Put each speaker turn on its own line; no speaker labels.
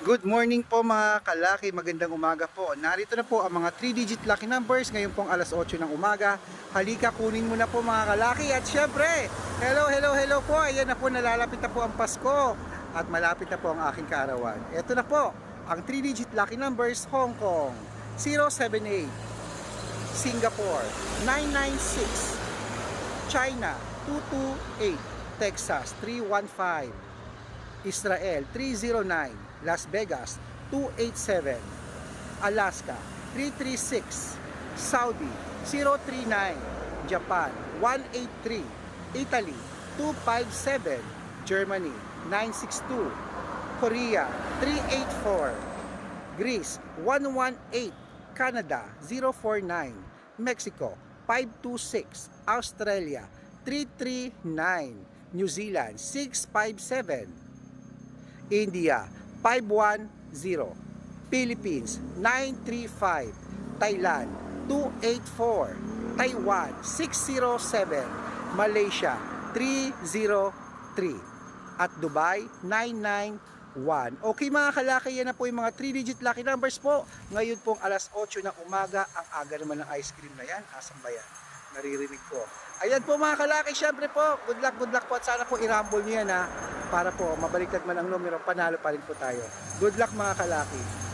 Good morning po mga kalaki, magandang umaga po. Narito na po ang mga 3-digit lucky numbers ngayon pong alas 8 ng umaga. Halika kunin mo na po mga kalaki at syempre, hello, hello, hello po. Ayan na po, nalalapit na po ang Pasko at malapit na po ang aking kaarawan. Ito na po, ang 3-digit lucky numbers Hong Kong 078, Singapore 996, China 228, Texas 315, Israel 309, Las Vegas 287, Alaska 336, Saudi 039, Japan 183, Italy 257, Germany 962, Korea 384, Greece 118, Canada 049, Mexico 526, Australia 339, New Zealand 657, India 510, Philippines 935, Thailand 284, Taiwan 607, Malaysia 303, at Dubai 991. Okay mga kalaki, yan na po yung mga 3-digit lucky numbers po. Ngayon pong alas 8 ng umaga, ang aga naman ng ice cream na yan. Asan ba yan? Naririnig ko. Ayan po mga kalaki, syempre po, good luck, good luck po at sana po i-rumble nyo yan ha. Para po, mabaliktad man ang numero, panalo pa rin po tayo. Good luck mga kalaki.